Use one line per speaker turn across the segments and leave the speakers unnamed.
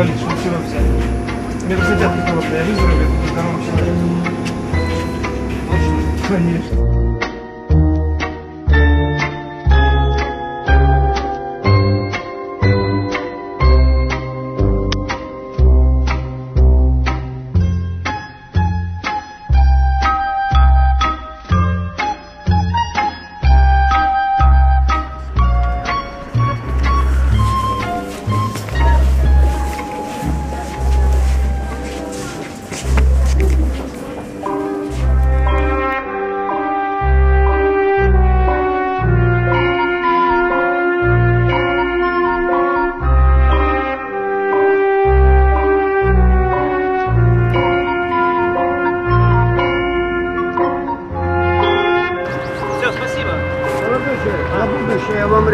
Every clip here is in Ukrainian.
инвалид, что чего взяли. Мне просто взятки кого-то, я выздоровею,
здоровый человек. Конечно.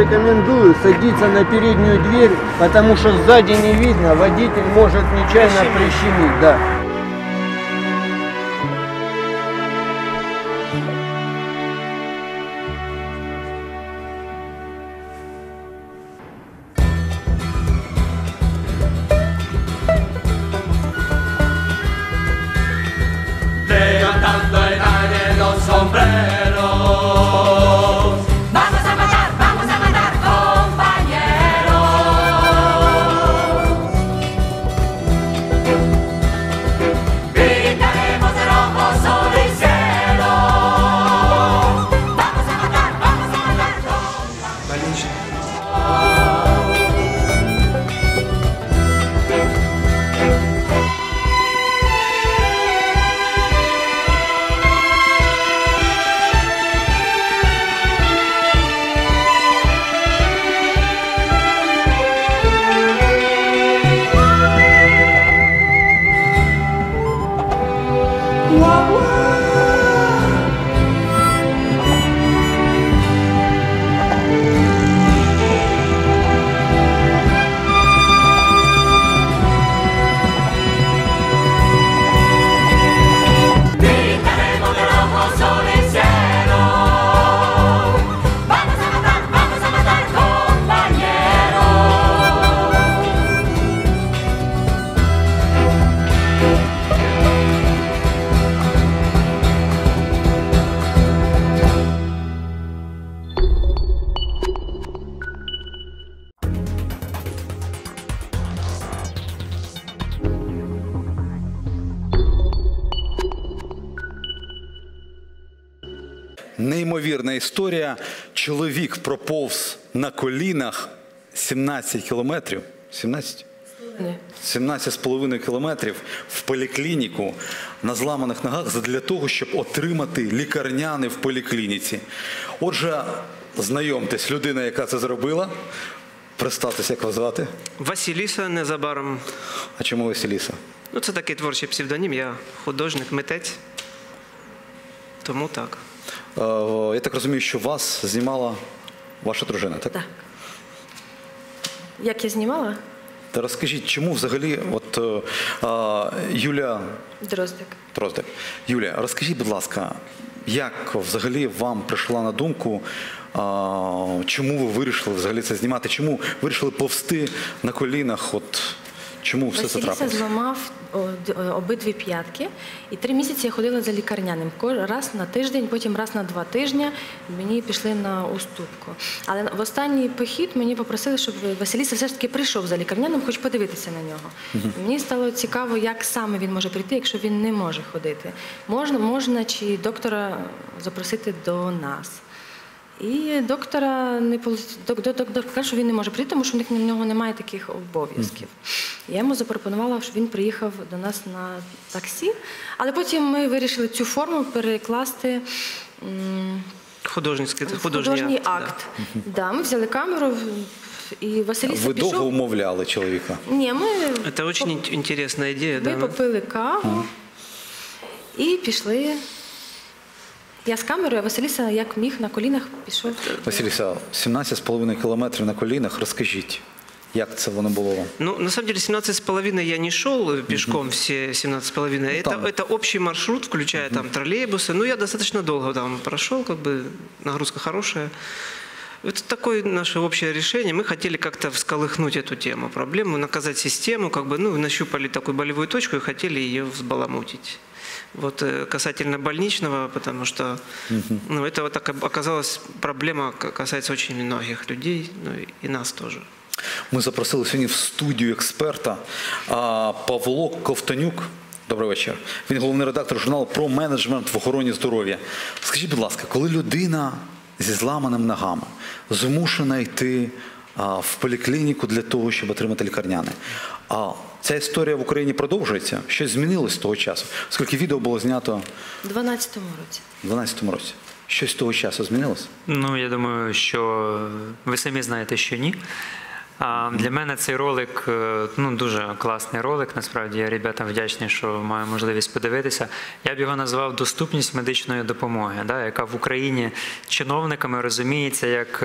Рекомендую садиться на переднюю дверь, потому что сзади не видно, водитель может нечаянно
Прищемить.
да.
Неймовірна історія. Чоловік проповз на колінах 17 кілометрів. 17? 17 з половиною кілометрів в поліклініку на зламаних ногах для того, щоб отримати лікарняний в поліклініці. Отже, знайомтесь, людина, яка це зробила. Представтеся, як вас звати.
Василіса незабаром.
А чому Василіса?
Ну, це такий творчий псевдонім, я художник, митець. Тому так.
Е, Я так розумію, що вас знімала ваша дружина, так?
Так. Як я знімала?
Та розкажіть, чому взагалі, от е, а, Юля
Дроздик.
Дроздик. Юлія, розкажіть, будь ласка, як взагалі вам прийшла на думку, а, чому ви вирішили взагалі це знімати? Чому вирішили повсти на колінах? От чому все це
Василіса зламав о, обидві п'ятки, і три місяці я ходила за лікарняним. Раз на тиждень, потім раз на два тижні мені пішли на уступку. Але в останній похід мені попросили, щоб Василіса все ж таки прийшов за лікарняним, хоч подивитися на нього. Мені стало цікаво, як саме він може прийти, якщо він не може ходити. Можна, можна чи доктора запросити до нас. І доктора не доктор що він не може прийти, тому що в них в нього немає таких обов'язків. Я йому запропонувала, щоб він приїхав до нас на таксі, але потім ми вирішили цю форму перекласти
Художницький, художній,
художній
да.
акт. Да, ми взяли камеру і Василіса
Ви довго
пішов.
умовляли чоловіка?
Ні, ми,
Це дуже ін- інтересна ідея.
ми
Да.
попили каву і пішли. Я з камерою, а Василіса як міг на колінах пішов.
Василіса, 17,5 кілометрів на колінах. Розкажіть, як це воно було вам?
Ну, на самом деле, 17 с половиной я не шел э, пешком все 17 с половиной. Это,
там.
это общий маршрут, включая там троллейбусы. Ну, я достаточно долго там прошел, как бы нагрузка хорошая. Это такое наше общее решение. Мы хотели как-то всколыхнуть эту тему, проблему, наказать систему, как бы, ну, нащупали такую болевую точку и хотели ее взбаламутить. Вот э, касательно больничного, потому что ну, это вот так оказалась проблема, касается очень многих людей, ну и- нас тоже.
Ми запросили сьогодні в студію експерта а, Павло Ковтонюк. Добрий вечір. Він головний редактор журналу про менеджмент в охороні здоров'я. Скажіть, будь ласка, коли людина зі зламаними ногами змушена йти в поліклініку для того, щоб отримати лікарняне, а ця історія в Україні продовжується? Щось змінилось з того часу? Оскільки відео було знято
У 12-му році.
в 2012 році. Щось з того часу змінилось?
Ну, я думаю, що ви самі знаєте, що ні. А для мене цей ролик е, ну, дуже класний ролик. Насправді я ребятам вдячний, що маю можливість подивитися. Я б його назвав доступність медичної допомоги, да, яка в Україні чиновниками розуміється як.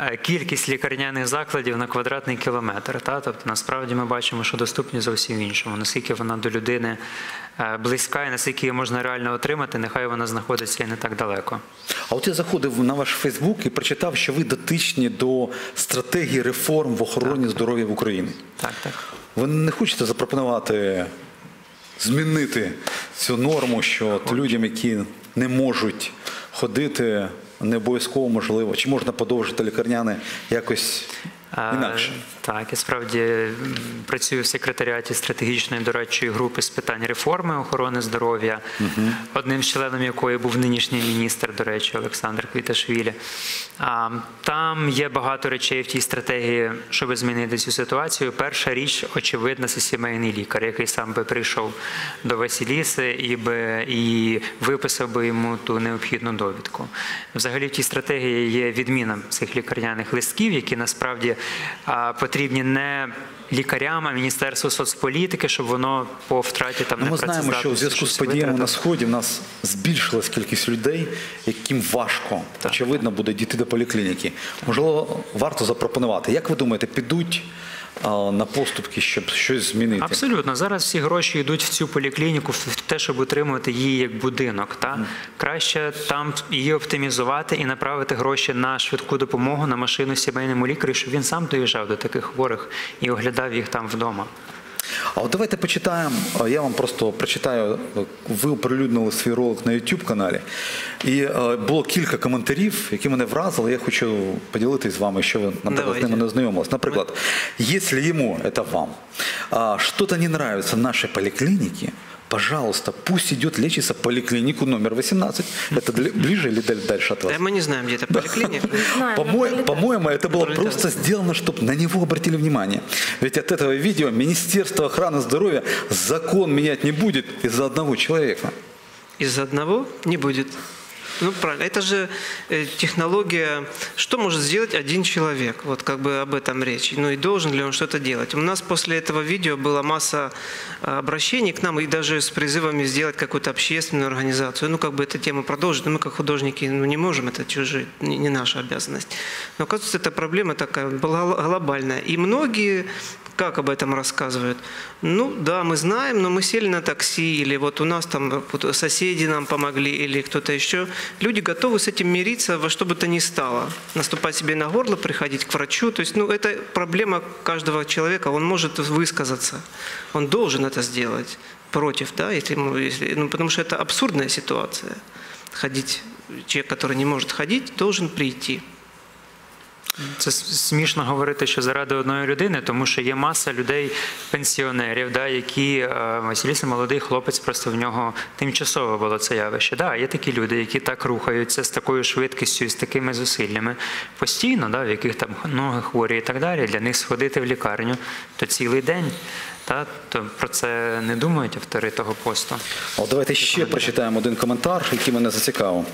Е, Кількість лікарняних закладів на квадратний кілометр. Та? Тобто, насправді ми бачимо, що доступність зовсім іншому. Наскільки вона до людини е, близька і наскільки її можна реально отримати, нехай вона знаходиться і не так далеко.
А от я заходив на ваш Фейсбук і прочитав, що ви дотичні до стратегії реформ в охороні здоров'я в Україні.
Так, так.
Ви не хочете запропонувати змінити цю норму, що от людям, які не можуть ходити, не обов'язково можливо, чи можна подовжити лікарняне якось інакше?
Так, я справді працюю в секретаріаті стратегічної дорадчої групи з питань реформи охорони здоров'я, одним з членом якої був нинішній міністр, до речі, Олександр Квіташвілі. Там є багато речей в тій стратегії, щоб змінити цю ситуацію. Перша річ, очевидна, це сімейний лікар, який сам би прийшов до Василіси і би і виписав би йому ту необхідну довідку. Взагалі в тій стратегії є відміна цих лікарняних листків, які насправді потрібні не лікарям, а Міністерству соцполітики, щоб воно по втраті там
Ну, ми знаємо, що у зв'язку з подіями на сході в нас збільшилась кількість людей, яким важко,
Так.
очевидно, буде дійти до поліклініки. Можливо, варто запропонувати. Як ви думаєте, підуть на поступки, щоб щось змінити?
Абсолютно. Зараз всі гроші йдуть в цю поліклініку, в те, щоб утримувати її як будинок. Та? Краще там її оптимізувати і направити гроші на швидку допомогу, на машину сімейному лікарю, щоб він сам доїжджав до таких хворих і оглядав їх там вдома.
А от давайте почитаємо. Я вам просто прочитаю. Ви оприлюднили свій ролик на YouTube каналі, і е, було кілька коментарів, які мене вразили. Я хочу поділитися з вами, що ви наприклад з ними не знайомились. Наприклад, якщо йому, це вам, щось не подобається в нашій поликлинике, пожалуйста, пусть идет лечиться поликлинику номер 18. Это ближе или даль- дальше от вас?
Да, мы не знаем, где это поликлиника.
По-моему, это было просто сделано, чтобы на него обратили внимание. Ведь от этого видео Министерство охраны здоровья закон менять не будет из-за одного человека.
Из одного не будет. Ну, правильно. Это же э, технология. Что может сделать один человек? Вот как бы об этом речь. Ну и должен ли он что-то делать? У нас после этого видео была масса э, обращений к нам и даже с призывами сделать какую-то общественную организацию. Ну, как бы эту тему продолжить. Но мы, как художники, ну, не можем, это чужие, не наша обязанность. Но, оказывается, эта проблема такая была глобальная. И многие как об этом рассказывают? Ну да, мы знаем, но мы сели на такси, или вот у нас там вот соседи нам помогли, или кто-то еще. Люди готовы с этим мириться во что бы то ни стало. Наступать себе на горло, приходить к врачу. То есть, ну, это проблема каждого человека. Он может высказаться. Он должен это сделать против, да, если ему, если, ну, потому что это абсурдная ситуация. Ходить, человек, который не может ходить, должен прийти.
Це смішно говорити, що заради одної людини, тому що є маса людей, пенсіонерів, да, які е, молодий хлопець, просто в нього тимчасово було це явище. Да, є такі люди, які так рухаються з такою швидкістю і з такими зусиллями постійно, да, в яких там ноги хворі і так далі. Для них сходити в лікарню то цілий день. Та, то про це не думають автори того посту.
От давайте ще прочитаємо один коментар, який мене зацікавив.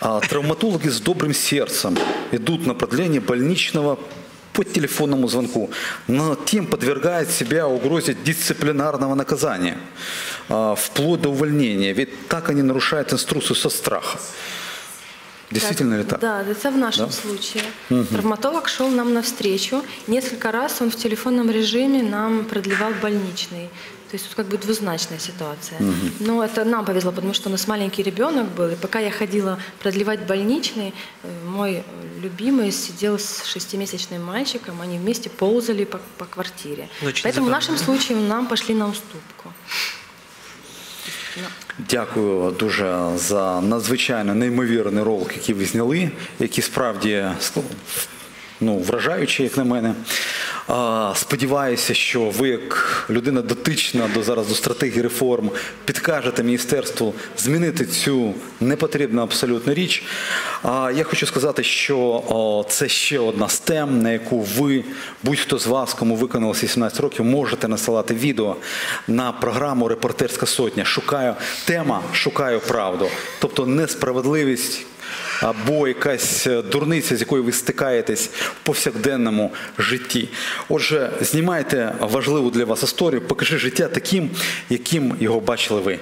А, Травматологи з добрим серцем йдуть на продление больничного по телефонному звонку, но тем подвергает себя угрозе дисциплинарного наказания, а, вплоть до увольнения. Ведь так они нарушают инструкцию со страха. Действительно ли так?
Да, это в нашем
Да?
случае. Травматолог шел нам навстречу. Несколько раз он в телефонном режиме нам продлевал больничный. То есть тут как бы двузначная ситуация. Но это нам повезло, потому что у нас маленький ребенок был, и пока я ходила продлевать больничный, э, мой любимый сидел с шестимесячным мальчиком, они вместе ползали по, по квартире.
Очень
Поэтому в
забавно.
нашем случае нам пошли на уступку.
Дякую дуже за надзвичайно неймовірний ролик, який ви зняли, який справді ну, вражаючий, як на мене. Сподіваюся, що ви, як людина дотична до зараз до стратегії реформ, підкажете міністерству змінити цю непотрібну абсолютно річ. А я хочу сказати, що це ще одна з тем, на яку ви, будь-хто з вас, кому виконалося 18 років, можете насилати відео на програму Репортерська сотня. Шукаю тема, шукаю правду. Тобто несправедливість або якась е, дурниця, з якою ви стикаєтесь в повсякденному житті. Отже, знімайте важливу для вас історію, покажи життя таким, яким його бачили ви.